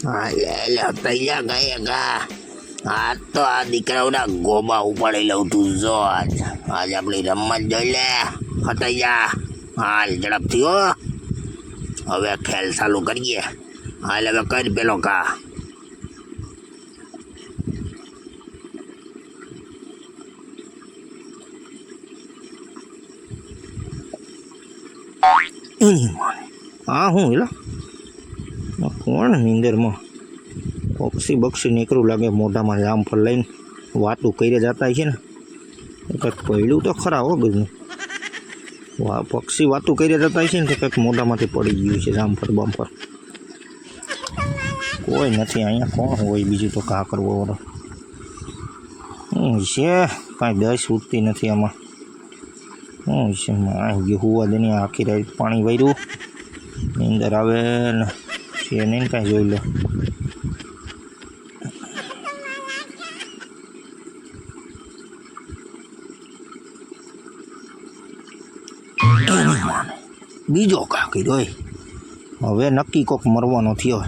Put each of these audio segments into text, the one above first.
હા લે લે તૈયાર ગયે કા આ તો આ દીકરાઓના ગોબા ઉપાડી લઉં તું જો આજ આજ આપણી રમત જોઈ લે હટાઈ જા હાલ ઝડપથી હો હવે ખેલ ચાલુ કરીએ હાલ હવે કર પેલો કા હા હું એલા આ કોણ નીંદરમાં પક્ષી બક્ષી નીકળું લાગે મોઢામાં જામફળ લઈને વાતું કરી જતા છે ને. કંઈક પડ્યું તો ખરા હો ગયું વા, પક્ષી વાતું કરી જતા છે ને તો કંઈક મોઢામાંથી પડી ગયું છે જામફળ બામફળ કોઈ નથી, અહીંયા કોણ હોય બીજું તો કા કરવો વાળો હું છે, કાંઈ દસ ઉઠતી નથી આમાં. હું છે ગયું, હુવા દેની આખી રાત પાણી વર્યું નીંદર આવે ને છે નહીં કાંઈ જોઈ લો બીજો કા કર્યો હવે નક્કી કોક મરવાનો થયો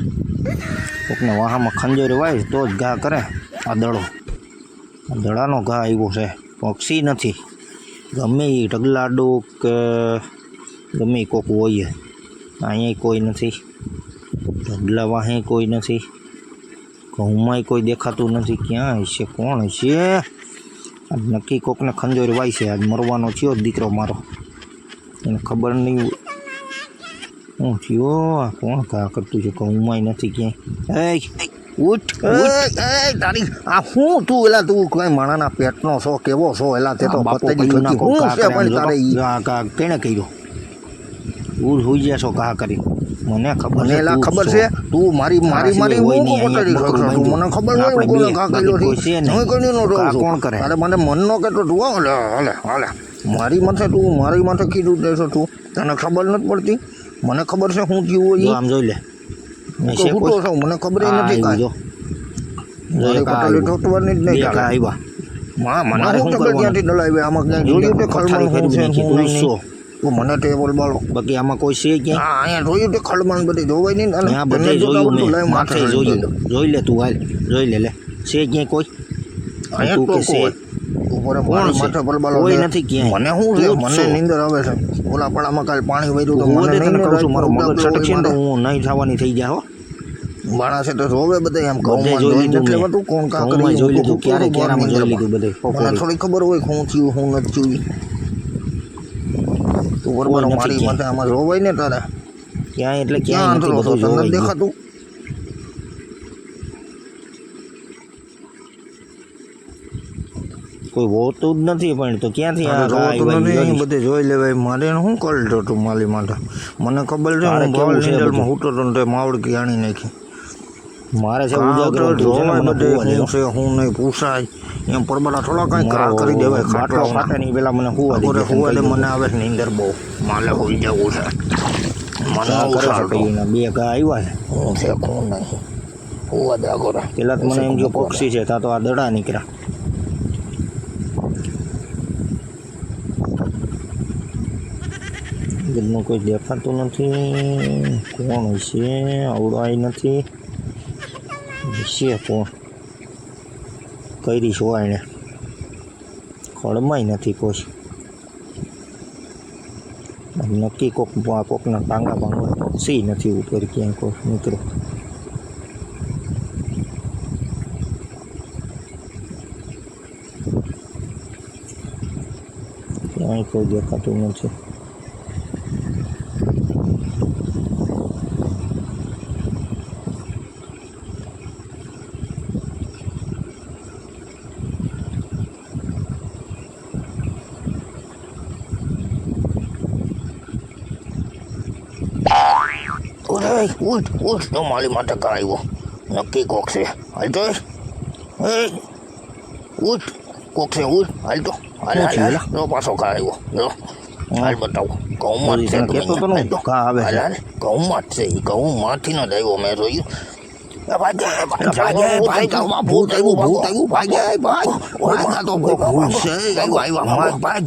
કોકને વાહામાં ખંજર વાય તો જ ઘા કરે આ દડો આ દડાનો ઘા આવ્યો છે પક્ષી નથી ગમે એ ઢગલાડો કે ગમે કોક હોય અહીંયા કોઈ નથી ઢગલા વાહે કોઈ નથી. ઘઉંમાંય કોઈ દેખાતું નથી. ક્યાં છે? કોણ છે? આજ નક્કી કોકને ખંજોર વાય છે. આજ મરવાનો થયો દીકરો મારો. એને ખબર નહીં. હું થયો? આ કોણ કા કરતું છે? ઘઉંમાંય નથી ક્યાંય. એ ઉઠ તારી આ હું તું એલા તું? કઈ માણાના પેટનો છો? કેવો છો એલા? તે તો કયું હું છે પણ તારે. આ કેણે કર્યો? તું હોઈ જશો કા કરી? મને ખબર મને એલા ખબર છે. તું મારી મારી મારી હોય હું છું. બકરું મને ખબર હોય આપણે કોને બાકી કર્યો છે. હું કોઈની નો રહું કોણ કરે? અરે મને મનનો કેટલો તું હાલે હાલે હાલે મારી માથે તું મારી માથે કીધું દેશો તું. તને ખબર નથી પડતી? મને ખબર છે હું થયું હોય આમ જોઈ લે. હું તો છે મને ખબર નથી કાંઈ. મારી આ ઠોકવાની જ નહીં કા આવ્યા. માં મને હું ખબર? ક્યાંથી દલાવી આમાં ક્યાંય જોયું કે ખલમાં હું છે હું નહીં. તું તો મને ટેબલ બાળો. બાકી આમાં કોઈ છે ક્યાં હા અહીંયા જોયું તે ખડમાં બધી જોવાય નહીં અને ત્યાં બધે જોયું મેં માથે જોયું. જોઈ લે તું હાલ. જોઈ લે લે. છે ક્યાંય કોઈ? અહીંયા તો કોઈ. નથી ક્યાંય. મને શું છે? મને. નીંદર આવે છે. ઓલા પડામાં કાલ પાણી વર્યું તો મને તને કહું છું મારો મગજ છટકશે ને તો મારે. હું નહીં થવાની થઈ જાય હો. માણસે તો જોવે બધા એમ ઘઉંમાં જોઈ લીધું કોણ કાં જોઈ લીધું, હું ક્યારે બહાર જોઈ લીધું બધે, મને થોડી ખબર હોય હું થયું શું નથી થયું. તું મારી માથે આમાં જોવાય ને તારા. ક્યાં એટલે ક્યાં તને ગયું. નથી દેખાતું? કોઈ હોતું જ નથી પણ તો ક્યાંથી આવ્યા નથી અહીં બધે જોઈ લેવાય. મારે શું કરતો તું માલી માટે મને ખબર છે હું ભાવ છે હૂટો? તો તે માવડકી આણી નાખી. મારે છે ઉજાગરો જોવાય બધે હો. નહીં પૂછાય એમ પરબડા થોડા કાંઈ ઘા કરી દેવાય ખાટલો ફાટે નહીં પેલા મને હોવા બપોરે તને દે મને આવે છે નીંદર બહુ. માલે હોઈ જવું છે. મને ઉછાળતો બે ઘા આવ્યા છે? હું છે કોણ નહીં. હોવા દે આગળ પેલા તો મને એમ જો પક્ષી છે તા તો આ દડા નીકળ્યા. ગીરનું કોઈ દેખાતું નથી. કોણ છે આવી નથી. છે કોણ? કરી છો એને ખળમાય નથી કોઈ નક્કી કોક કોકના ટાંગા ભાંગવા પક્ષી નથી ઉપર ક્યાંય કોઈ નીકળે ક્યાંય કોઈ દેખાતું નથી ઉઠ ઉઠ. તો માલી માટે કરાવ્યો નક્કી કોક છે. હાલ તો એ ઉઠ. કોક છે ઉઠ. હાલ તો હાલ. હાલ. તો પાછો કરાવ્યો જો હાલ. બતાવો. ઘઉંમાં છે ઘઉંમાં છે. ઘઉંમાંથી ન આવ્યો મેં જોયું. ભાઈ ભૂત આવ્યું, ભૂત આવ્યું, આવ્યું, ભાઈ. ભાગ, આ તો ભૂત છે, ભાઈ ભાઈ. ભાગ.